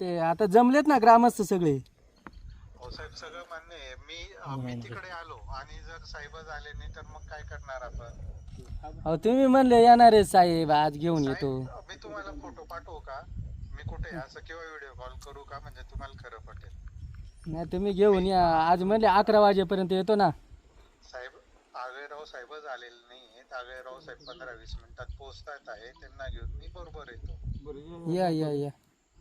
ते आता जमलेत ना ग्रामस्थ सगळे? हो साहेब सगळं मान्य आहे. मी तिकडे आलो आणि जर साहेबच आले नाही तर मग काय करणार आपण? अहो तुम्ही म्हणले येणार आहे साहेब आज घेऊन येतो. साहेब, मी तुम्हाला फोटो पाठवू का? मी कुठे आहे? असं किंवा व्हिडिओ कॉल करू का? म्हणजे तुम्हाला खरं पटेल. नाही तुम्ही घेऊन या. आज म्हणले अकरा वाजेपर्यंत येतो ना. साहेब आगळेराव साहेबच आलेले नाही आहेत आगळेराव साहेब पंधरा वीस मिनिटात पोहोचतात आहे. त्यांना घेऊन मी बरोबर येतो. या या या.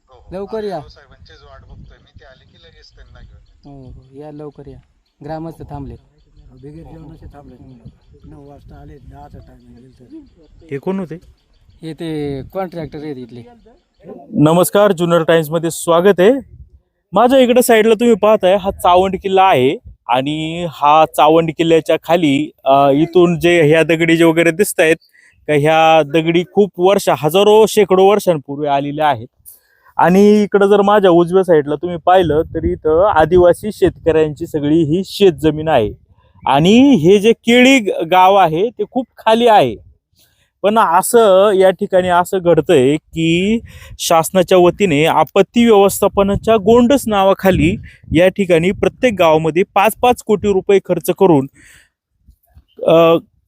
हो हो. लवकर या. साहेबांचीच वाट बघतोय. मी ते आले की लगेच त्यांना घेऊन येतो. हो हो. या लवकर या. ग्रामस्थ थांबले बिगर जेवणाचे थांबले नऊ वाजता आले दहाचा टाइम गेलं हे कोण होते? हे ते कॉन्ट्रॅक्टर आहेत इथले. नमस्कार जुन्नर टाइम्समध्ये स्वागत आहे. माझ्या इकडे साईडला तुम्ही पाहताय हा चावंड किल्ला आहे आणि हा चावंड किल्ल्याच्या खाली अ, इथून जे ह्या दगडी जे वगैरे दिसत आहेत का ह्या दगडी खूप वर्ष हजारो शेकडो वर्षांपूर्वी आलेल्या आहेत. आणि इकडं जर माझ्या उजव्या साईडला तुम्ही पाहिलं तर इथं आदिवासी शेतकऱ्यांची सगळी ही शेतजमीन आहे. आणि हे जे केळी गाव आहे ते खूप खाली आहे. पण असं या ठिकाणी असं घडतंय की शासनाच्या वतीने आपत्ती व्यवस्थापनाच्या गोंडस नावाखाली या ठिकाणी प्रत्येक गावामध्ये पाच पाच कोटी रुपये खर्च करून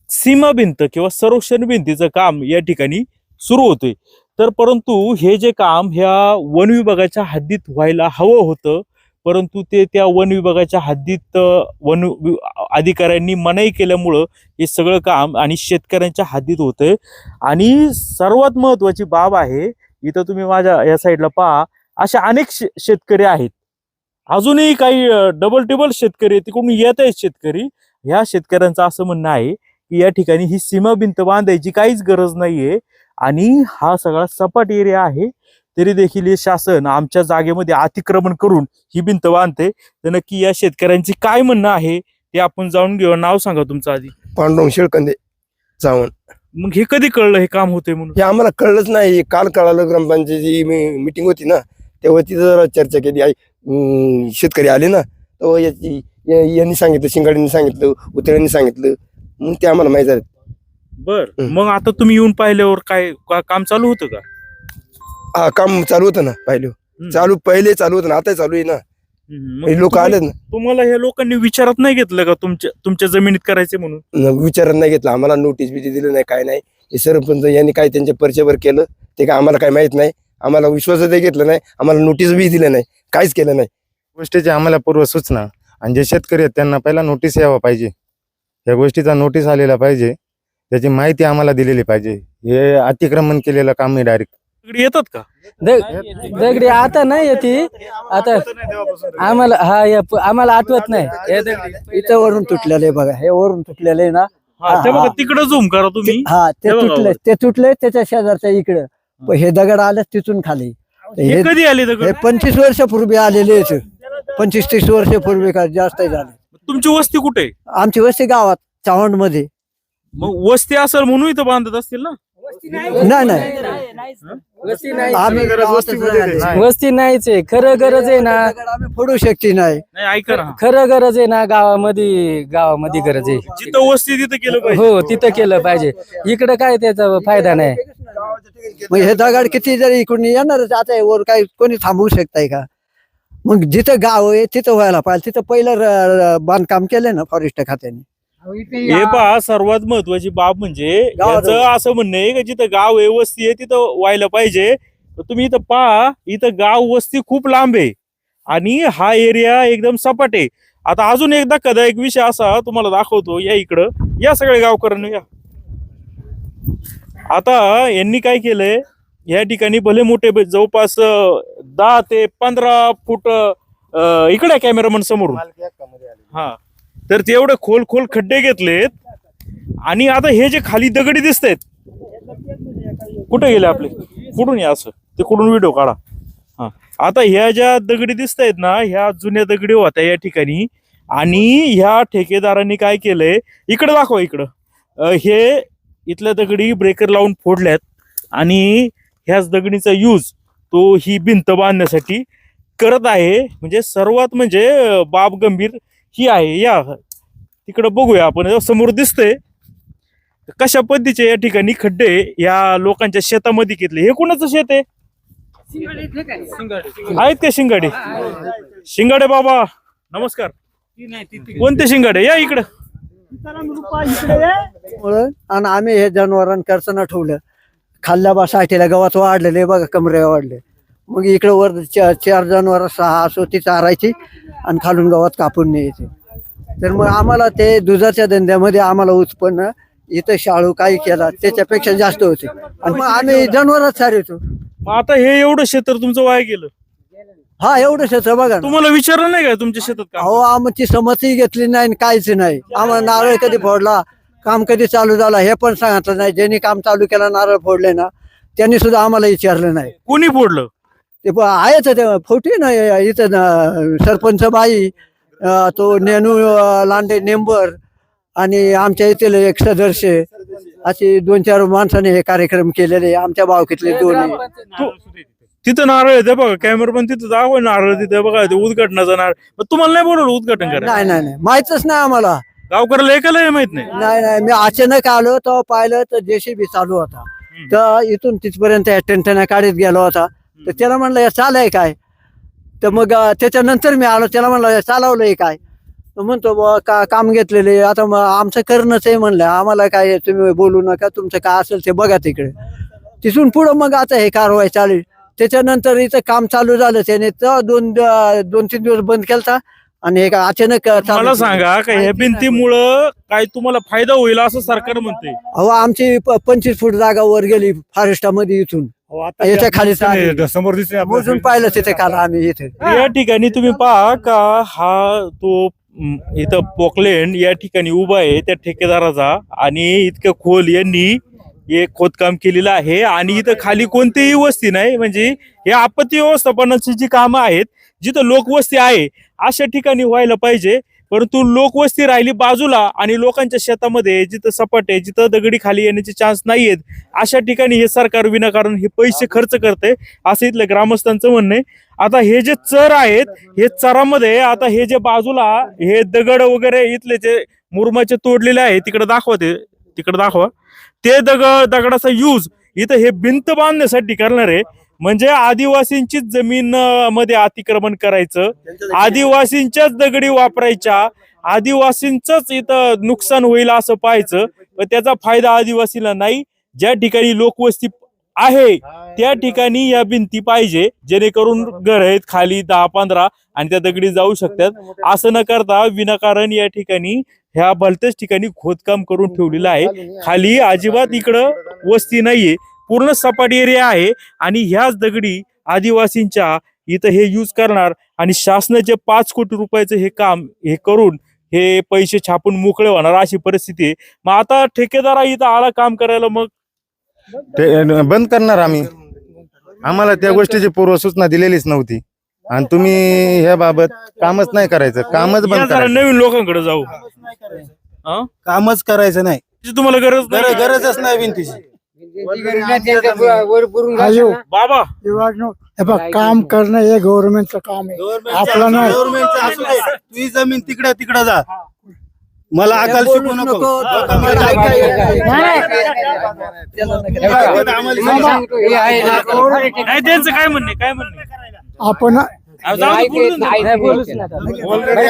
सीमा भिंत किंवा संरक्षण भिंतीचं काम या ठिकाणी सुरू होतोय. तर परंतु हे जे काम ह्या वन विभागाच्या हद्दीत व्हायला हवं होतं परंतु ते त्या वन विभागाच्या हद्दीत वन वि- अधिकाऱ्यांनी मनाई केल्यामुळं हे सगळं काम आणि शेतकऱ्यांच्या हद्दीत होतंय. आणि सर्वात महत्वाची बाब आहे इथं तुम्ही माझ्या या साईडला पहा अशा अनेक शे- शेतकरी आहेत. अजूनही काही डबल टेबल शेतकरी तिकडून येत आहेत शेतकरी. ह्या शेतकऱ्यांचं असं म्हणणं आहे की या ठिकाणी ही सीमा भिंत बांधायची काहीच गरज नाहीये. आणि हा सगळा सपाट एरिया आहे. तरी देखील हे शासन आमच्या जागेमध्ये अतिक्रमण करून ही भिंत बांधते. तर नक्की या शेतकऱ्यांची काय म्हणणं आहे ते आपण जाऊन घेऊ नाव सांगा तुमचं आधी. पांडुरंग शेळकंदे चावण मग हे कधी कळलं हे काम होते म्हणून? हे आम्हाला कळलंच नाही. काल कळालं ग्रामपंचायतीची मीटिंग होती ना तेव्हा तिथं जरा चर्चा केली. आई अं, शेतकरी आले ना तेव्हा याची या- यांनी सांगितलं शिंगाडींनी सांगितलं उतऱ्यांनी सांगितलं. मग ते आम्हाला माहीत झालं. बर. हम्म. मग आता तुम्ही येऊन पाहिल्यावर काय का- काम चालू होतं का? हा काम चालू होतं ना पाहिलं. हम्म. चालू पहिले चालू होतं ना आता चालू आहे ना. हम्म. मग लोक तुम्ही- आलेत ना. तुम्हाला ह्या लोकांनी विचारत नाही घेतलं का तुमच्या तुमच्या जमिनीत करायचे म्हणून? न- विचारात नाही घेतलं. आम्हाला नोटीस बिटी दिली नाही काय नाही. हे सरपंच यांनी काय त्यांच्या परिचयवर केलं ते काय आम्हाला काय माहीत नाही. आम्हाला विश्वासही घेतलं नाही आम्हाला नोटीस बी दिलं नाही काहीच केलं नाही. गोष्टीची आम्हाला पूर्व सूचना आणि जे शेतकरी आहेत त्यांना पहिला नोटीस यावं पाहिजे. या गोष्टीचा नोटीस आलेला पाहिजे. त्याची माहिती आम्हाला दिलेली पाहिजे. हे अतिक्रमण केलेलं काम आहे डायरेक्ट येतात का? दग- दगडी आता नाही येते. आता आम्हाला हा या प- आम्हाला आठवत नाही. हे दगडी इथं वरून तुटलेलं आहे बघा. हे वरून तुटलेलं आहे ना. हा, ते बघा हा. तिकडे झूम करा तुम्ही. हा ते हे बघा तुटले. ते तुटले त्याच्या शेजारच्या इकडं. प- हे दगड आले तिथून खाली. हे हे कधी आले हे दगड पंचवीस वर्षापूर्वी आलेले आहेत. पंचवीस तीस वर्षापूर्वी का जास्त झाले. तुमची वस्ती कुठे? आहे? आमची वस्ती गावात चावंडमध्ये मग वस्ती असेल म्हणून इथं बांधत असतील ना? नाही. नाही वस्ती नाही. आम्ही राहिले. वस्ती नाहीच आहे. खरं गरज आहे ना. आम्ही फोडू शकते नाही. नाही ऐका ना. खरं गरज आहे ना गावामध्ये गावामध्ये गरज आहे. जिथं वस्ती तिथं केलं पाहिजे. हो तिथं केलं पाहिजे. इकडं काय त्याचा फायदा नाही. मग हे दगड किती जरी इकडून येणारच आता हे वर काय कोणी थांबवू शकताय का? मग जिथं गाव आहे तिथं व्हायला पाहिजे. तिथं पहिलं बांधकाम केलं ना फॉरेस्ट खात्याने. हे पहा सर्वात महत्वाची बाब म्हणजे याचं असं म्हणणं आहे की जिथं गाव आहे वस्ती आहे तिथं व्हायला पाहिजे. तुम्ही इथं पहा इथं गाव वस्ती खूप लांब आहे. आणि हा एरिया एकदम सपाट आहे. आता अजून एकदा कदा एक विषय असा तुम्हाला दाखवतो या इकडं. या सगळे गावकऱ्यांनी या. आता यांनी काय केलंय? या ठिकाणी भले मोठे जवळपास दहा ते पंधरा फूट इकडे कॅमेरामन समोरून. हा. तर ते एवढे खोल खोल खड्डे घेतलेत आणि आता हे जे खाली दगडी दिसत आहेत कुठे गेले आपले? कुठून या असं? ते कुठून व्हिडिओ काढा. हा. आता ह्या ज्या दगडी दिसत आहेत ना ह्या जुन्या दगडी होत्या या ठिकाणी. आणि ह्या ठेकेदारांनी काय केलंय इकडे दाखवा इकडं. हे इथल्या दगडी ब्रेकर लावून फोडल्यात. आणि ह्याच दगडीचा यूज तो ही भिंत बांधण्यासाठी करत आहे. म्हणजे सर्वात म्हणजे बाब गंभीर ही आहे. या तिकडं बघूया आपण. समोर दिसतंय कशा पद्धतीचे या ठिकाणी खड्डे या लोकांच्या शेतामध्ये घेतले? हे कोणाचं शेत आहे? आहेत का शिंगाडे? शिंगाडे बाबा नमस्कार. कोणते शिंगाडे? या इकडं. आणि आम्ही हे जनावरांकरचं ठेवलं. खाल्ल्या बा साठीला गवत वाढलेले बघा कमरे वाढले. मग इकडे वर चा- चार जनावर सहा असो ती चारायची आणि खालून गवत कापून न्यायचे. तर मग आम्हाला ते दुधाच्या धंद्यामध्ये आम्हाला उत्पन्न इथं शाळू काही केला त्याच्यापेक्षा जास्त होते. आणि मग आम्ही जनावरच सारवतो मग आता हे एवढं क्षेत्र तुमचं वाया गेलं. हा एवढं क्षेत्र बघा ना. तुम्हाला विचारलं नाही का तुमच्या शेतात अहो आमची संमती घेतली नाही आणि काहीच नाही. आम्हाला नारळ कधी फोडला? काम कधी चालू झाला हे पण सांगितलं नाही. ज्यांनी काम चालू केलं नारळ फोडले ना त्यांनी सुद्धा आम्हाला विचारलं नाही. कोणी फोडलं? ते प- आहेच ते फोटी ना इथं ना सरपंच बाई अं, तो नेनू अं, लांडे नेंबर आणि आमच्या येथील एक सदस्य. असे दोन चार माणसाने हे कार्यक्रम केलेले आमच्या भावकीतले दोन्ही. तिथं नारळ येते बघा कॅमेरा पण तिथं दाखव नारळ तिथे बघा ते उद्घाटनाचा नारळ. मग तुम्हाला नाही बोलवलं उद्घाटन करायला? नाही नाही नाही. माहीतच नाही आम्हाला. गावकऱ्याला एकाला हे माहीत नाही. नाही नाही मी अचानक आलो तर पाहिलं तर जेसीबी चालू होता. तर इथून तिथपर्यंत टेंटना काढत गेला होता. तर त्याला म्हणलं हे चालय काय? तर मग अं, त्याच्यानंतर मी आलो त्याला म्हणलं हे चालवलंय काय? तो म्हणतो बुवा का काम घेतलेले आता मग आमचं करणंच आहे म्हणलं आम्हाला काय तुम्ही बोलू नका तुमचं काय असेल ते बघा तिकडे. तिथून पुढं मग आता हे कारवाई चालू त्याच्यानंतर इथं काम चालू झालं त्याने तर दोन दोन तीन दिवस बंद केलता. आणि काय अचानक चालू मला सांगा का ह्या भिंतीमुळं काय तुम्हाला फायदा होईल असं सरकार म्हणते अहो आमची प- पंचवीस फूट जागा वर गेली फॉरेस्टामध्ये इथून. याच्या खाली चालली. समोर दिसते मोजून पाहिलं तिथे काल आम्ही इथे. या ठिकाणी तुम्ही पहा का हा तो म, इथं पोकलेंड या ठिकाणी उभा आहे त्या ठेकेदाराचा. आणि इतकं खोल यांनी हे खोदकाम केलेलं आहे. आणि इथं खाली कोणतीही वस्ती नाही. म्हणजे हे आपत्ती व्यवस्थापनाची जी कामं आहेत जिथं लोकवस्ती आहे अशा ठिकाणी व्हायला पाहिजे. परंतु लोकवस्ती राहिली बाजूला आणि लोकांच्या शेतामध्ये जिथं सपाट आहे जिथं दगडी खाली येण्याचे चान्स नाहीयेत अशा ठिकाणी हे सरकार विनाकारण हे पैसे खर्च करते असं इथलं ग्रामस्थांचं म्हणणं आहे. आता हे जे चर आहेत हे चरामध्ये आता हे जे बाजूला हे दगड वगैरे इथले जे मुरमाचे तोडलेले आहे तिकडे दाखवा ते तिकडे दाखवा. ते दगड दगडाचा यूज इथं हे भिंत बांधण्यासाठी करणार आहे. म्हणजे आदिवासींचीच जमीन मध्ये अतिक्रमण करायचं. आदिवासींच्याच दगडी वापरायच्या. आदिवासींचंच इथं नुकसान होईल असं पाहायचं. पण त्याचा फायदा आदिवासीला नाही. ज्या ठिकाणी लोकवस्ती आहे त्या ठिकाणी या भिंती पाहिजे. जेणेकरून घर आहेत खाली दहा पंधरा आणि त्या दगडी जाऊ शकतात. असं न करता विनाकारण या ठिकाणी ह्या भलत्याच ठिकाणी खोदकाम करून ठेवलेलं आहे. खाली अजिबात इकडं वस्ती नाहीये. पूर्ण सपाट एरिया आहे आणि ह्याच दगडी आदिवासींच्या इथं हे यूज करणार आणि शासनाचे पाच कोटी रुपयाचं हे काम हे करून हे पैसे छापून मोकळे होणार अशी परिस्थिती आहे. मग आता ठेकेदार इथं आला काम करायला मग ते बंद करणार आम्ही. आम्हाला त्या गोष्टीची पूर्वसूचना दिलेलीच नव्हती. आणि तुम्ही ह्या बाबत कामच नाही करायचं. कामच बंद करायचं. नवीन लोकांकडे जाऊ. हा? कामच करायचं नाही. तुम्हाला गरज गरजच नाही भिंतीची आयो बाबा. हे बघ काम करणं हे गव्हर्नमेंटचं काम आहे. आपलं नाही. गव्हर्नमेंटचं असू दे. तुझी जमीन तिकडे तिकडे जा. मला अकाल शिकू नको. ऐकायला-. नाही त्यांचं काय म्हणणे काय म्हणणे आपण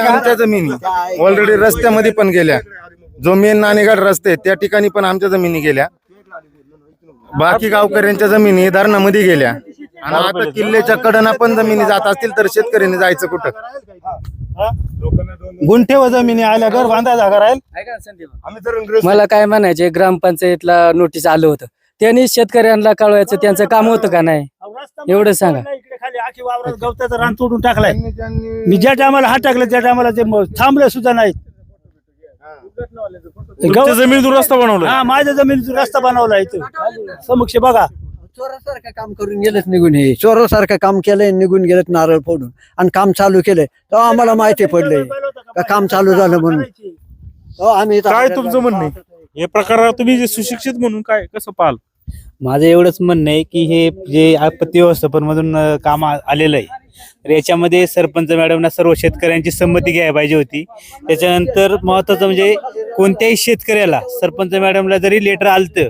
आमच्या जमिनी. ऑलरेडी रस्त्यामध्ये पण गेल्या. जो मेन नाणेगाड रस्ते त्या ठिकाणी पण आमच्या जमिनी गेल्या. बाकी गावकऱ्यांच्या जमिनी धरणामध्ये गेल्या. आणि आता किल्ल्याच्या कडना पण जमिनी जात असतील तर शेतकऱ्यांनी जायचं कुठं? गुंठे व जमिनी आल्या घर बांधा जागा राहील. मला काय म्हणायचे ग्रामपंचायतला नोटीस आलं होतं. त्यांनी शेतकऱ्यांना कळवायचं त्यांचं काम होतं का नाही? एवढं सांगा. गवताचं रान तोडून टाकलाय. मी ज्या टायमाला हात टाकलं त्या टायमाला ते थांबले सुद्धा नाहीत. तुमच्या जमिनीतून रस्ता बनवला हा माझ्या जमिनीतून रस्ता बनवला इथं. समक्ष बघा. चोरासारखं काम करून गेलेत निघून हे. चोरासारखं काम केलंय निघून गेलेत नारळ फोडून. आणि काम चालू केलंय. तेव्हा आम्हाला माहिती पडलंय का काम चालू झालं म्हणून. हो आम्ही इथं- काय तुमचं म्हणणं आहे? हे प्रकार तुम्ही जे सुशिक्षित म्हणून काय कसं पाहाल? माझं एवढंच म्हणणं आहे की हे जे आपत्ती व्यवस्थापन मधून काम आ- आलेलं आहे. तर याच्यामध्ये सरपंच मॅडमना सर्व शेतकऱ्यांची संमती घ्यायला पाहिजे होती. त्याच्यानंतर महत्वाचं म्हणजे कोणत्याही शेतकऱ्याला सरपंच मॅडमला जरी लेटर आलतं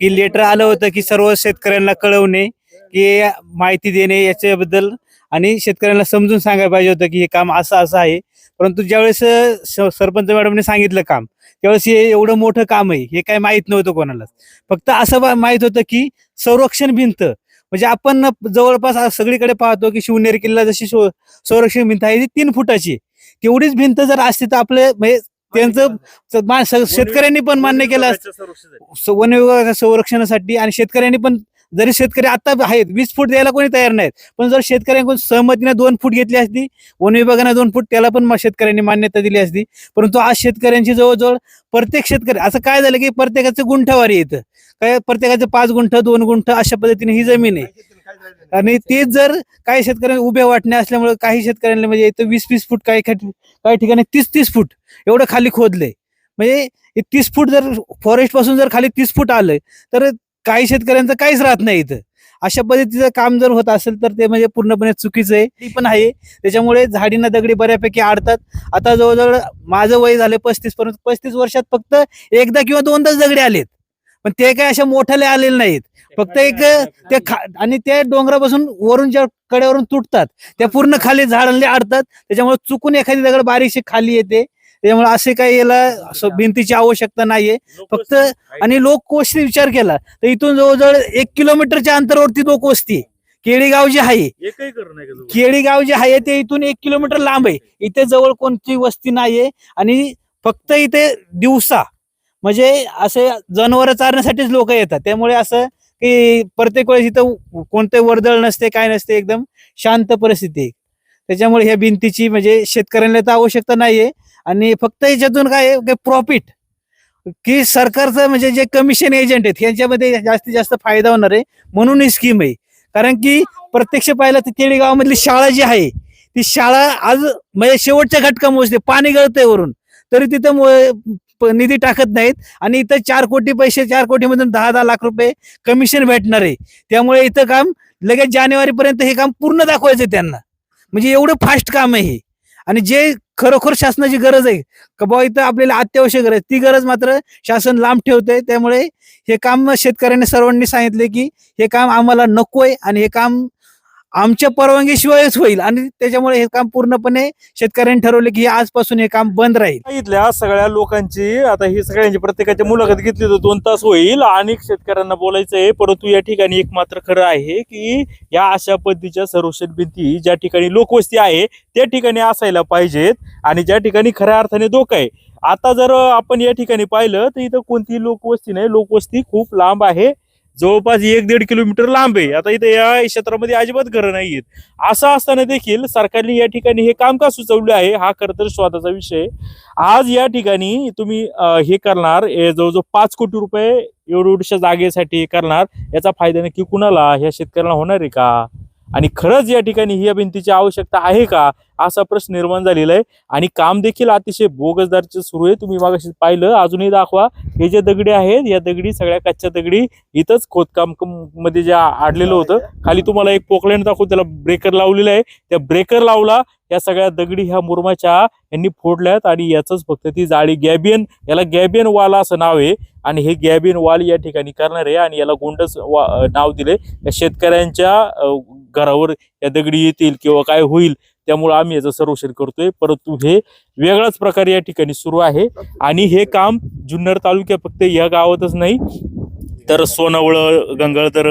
की लेटर आलं होतं की सर्व शेतकऱ्यांना कळवणे की माहिती देणे याच्याबद्दल आणि शेतकऱ्यांना समजून सांगायला पाहिजे होतं की हे काम असं असं आहे. परंतु ज्यावेळेस सरपंच मॅडमने सांगितलं काम त्यावेळेस हे एवढं मोठं काम आहे हे काय माहीत नव्हतं कोणालाच. फक्त असं माहीत माहीत होतं की संरक्षण भिंत म्हणजे आपण जवळपास सगळीकडे पाहतो की शिवनेरी किल्ला जशी संरक्षण भिंत आहे ती तीन फुटाची. तेवढीच भिंत जर असती तर आपले म्हणजे त्यांचं शेतकऱ्यांनी पण मान्य केलं वन विभागाच्या संरक्षणासाठी आणि शेतकऱ्यांनी पण जरी शेतकरी आता आहेत वीस फूट द्यायला कोणी तयार नाहीत पण जर शेतकऱ्यांकडून सहमतीने दोन फूट घेतली असती वन विभागाने दोन फूट त्याला पण शेतकऱ्यांनी मान्यता दिली असती. परंतु आज शेतकऱ्यांची जवळजवळ प्रत्येक शेतकरी असं काय झालं की प्रत्येकाचं गुंठवारी येतं काय प्रत्येकाचं पाच गुंठ दोन गुंठ अशा पद्धतीने ही जमीन आहे. आणि तेच जर काही शेतकऱ्यांना उभ्या वाटण्या असल्यामुळे काही शेतकऱ्यांना म्हणजे इथं वीस वीस फूट काही काही ठिकाणी तीस तीस फूट एवढं खाली खोदलंय. म्हणजे तीस फूट जर फॉरेस्टपासून जर खाली तीस फूट आलं तर काही शेतकऱ्यांचं काहीच राहत नाही इथं. अशा पद्धतीचं काम जर होत असेल तर ते म्हणजे पूर्णपणे चुकीचं आहे. ती पण आहे. त्याच्यामुळे झाडींना दगडी बऱ्यापैकी आडतात. आता जवळजवळ माझं वय झालं पस्तीस पर्यंत. पस्तीस वर्षात फक्त एकदा किंवा दोनदाच दगडे आलेत. पण ते काय अशा मोठ्याले आलेले नाहीत. फक्त एक ते खा- आणि ते डोंगरापासून वरून ज्या कड्यावरून तुटतात त्या पूर्ण खाली झाडांना आडतात. त्याच्यामुळे चुकून एखादी दगड बारीकशी खाली येते. त्याच्यामुळे असे काही याला भिंतीची आवश्यकता नाहीये. फक्त आणि लोक वस्ती विचार केला तर इथून जवळजवळ एक किलोमीटरच्या अंतरावरती लोक वस्ती आहे. केळीगाव जे आहे? केळीगाव जे आहे ते इथून एक किलोमीटर लांब आहे. इथे जवळ कोणती वस्ती नाहीये आणि फक्त इथे दिवसा म्हणजे असे जनावर चारण्यासाठीच लोक येतात. त्यामुळे असं की प्रत्येक वेळेस इथं कोणते वर्दळ नसते काय नसते एकदम शांत परिस्थिती त्याच्यामुळे ह्या भिंतीची म्हणजे शेतकऱ्यांना तर आवश्यकता नाहीये. आणि फक्त याच्यातून काय प्रॉफिट की सरकारचं म्हणजे जे कमिशन एजंट आहेत यांच्यामध्ये जास्तीत जास्त फायदा होणार आहे म्हणून ही स्कीम आहे. कारण की प्रत्यक्ष पाहिलं तर केळीगावामधली शाळा जी आहे ती शाळा आज म्हणजे शेवटच्या घटका मोजते पाणी गळतंय वरून. तरी तिथं प- निधी टाकत नाहीत आणि इथं चार कोटी पैसे चार कोटीमधून दहा दहा लाख रुपये कमिशन भेटणार आहे. त्यामुळे इथं काम लगेच जानेवारीपर्यंत हे काम पूर्ण दाखवायचं त्यांना. म्हणजे एवढं फास्ट काम आहे हे. आणि जे खरोखर शासनाची गरज आहे. का बाबा इथं आपल्याला अत्यावश्यक गरज ती गरज मात्र शासन लांब ठेवतंय. त्यामुळे हे काम शेतकऱ्यांनी सर्वांनी सांगितले की हे काम आम्हाला नकोय आणि हे काम आमच्या परवानगीशिवायच होईल. आणि त्याच्यामुळे हे काम पूर्णपणे शेतकऱ्यांनी ठरवले की आजपासून हे काम बंद राहील. इथल्या सगळ्या लोकांची आता ही सगळ्यांची प्रत्येकाची मुलाखत घेतली तर दोन तास होईल. अनेक शेतकऱ्यांना बोलायचं आहे परंतु या ठिकाणी एक मात्र खरं आहे की या अशा पद्धतीच्या संरक्षण भिंती ज्या ठिकाणी लोकवस्ती आहे त्या ठिकाणी असायला पाहिजेत. आणि ज्या ठिकाणी खऱ्या अर्थाने धोका आहे. आता जर आपण या ठिकाणी पाहिलं तर इथं कोणतीही लोकवस्ती नाही. लोकवस्ती खूप लांब आहे. जवळपास एक दीड किलोमीटर लांब आहे. आता इथे या क्षेत्रामध्ये अजिबात घरं नाहीयेत असं असताना देखील सरकारने या ठिकाणी हे काम का सुचवले आहे. हा खरं तर स्वादाचा विषय आज या ठिकाणी तुम्ही हे करणार जवळजवळ पाच कोटी रुपये एवढ्या जागेसाठी करणार. याचा फायदा नक्की कुणाला? ह्या शेतकऱ्यांना होणार आहे का? आणि खरंच या ठिकाणी ह्या भिंतीची आवश्यकता आहे का असा प्रश्न निर्माण झालेला आहे. आणि काम देखील अतिशय बोगसदारचे सुरू आहे. तुम्ही मागाशी पाहिलं अजूनही दाखवा. हे जे दगडी आहेत या दगडी सगळ्या कच्च्या दगडी इथंच खोदकाममध्ये जे आडलेलं होतं खाली तुम्हाला एक पोकलँड दाखवून त्याला ब्रेकर लावलेला आहे. त्या ब्रेकर लावला या सगळ्या दगडी ह्या मुरमाच्या यांनी फोडल्यात आणि याचंच फक्त ती जाळी गॅबियन याला गॅबियन वाल असं नाव आहे. आणि हे गॅबियन वाल या ठिकाणी करणार आहे आणि याला गोंडस वा- नाव दिले या शेतकऱ्यांच्या घरावर या दगडी येतील किंवा काय होईल त्यामुळे आम्ही याचं सर्वेक्षण करतोय. परंतु हे वेगळाच प्रकारे या ठिकाणी सुरू आहे. आणि हे काम जुन्नर तालुक्यात फक्त या गावातच नाही तर सोनवळ गंगाळतर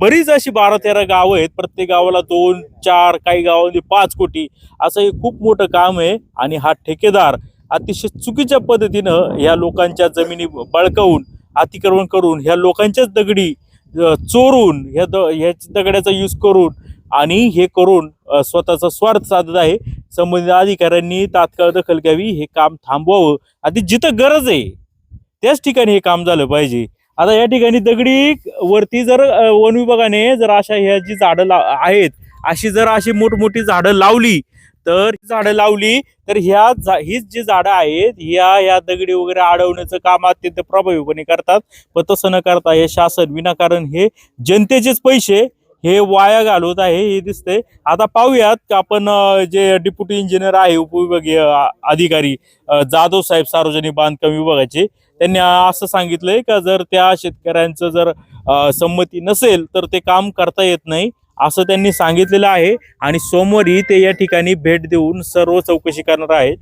बरीच अशी बारा तेरा गावं आहेत. प्रत्येक गावाला दोन चार काही गावामध्ये पाच कोटी. असं हे खूप मोठं काम आहे. आणि हा ठेकेदार अतिशय चुकीच्या पद्धतीनं ह्या लोकांच्या जमिनी बळकावून अतिक्रमण करून ह्या लोकांच्याच दगडी चोरून ह्या द ह्या दगड्याचा यूज करून आणि हे करून स्वतःचा स्वार्थ साधत आहे. संबंधित अधिकाऱ्यांनी तात्काळ दखल घ्यावी हे काम थांबवावं. आधी जिथं गरज आहे त्याच ठिकाणी हे काम झालं पाहिजे. आता या ठिकाणी दगडी वरती जर वन विभागाने जर अशा ह्या जी झाडं ला आहेत अशी जर अशी मोठमोठी झाडं लावली तर झाडं लावली तर ह्या हीच जी झाडं आहेत ह्या ह्या दगडी वगैरे अडवण्याचं काम अत्यंत प्रभावीपणे करतात. पण तसं न करता हे शासन विनाकारण हे जनतेचेच पैसे हे वाया घालवत आहे हे दिसतंय. आता पाहूयात की आपण जे डिप्युटी इंजिनियर आहे उपविभागीय अधिकारी जाधव साहेब सार्वजनिक बांधकाम विभागाचे त्यांनी असं सांगितलंय का जर त्या शेतकऱ्यांचं जर संमती नसेल तर ते काम करता येत नाही. असं त्यांनी सांगितलेलं आहे. आणि सोमवारी ते या ठिकाणी भेट देऊन सर्व चौकशी करणार आहेत.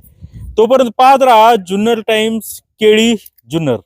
तोपर्यंत पाहत राहा जुन्नर टाइम्स केळी जुन्नर.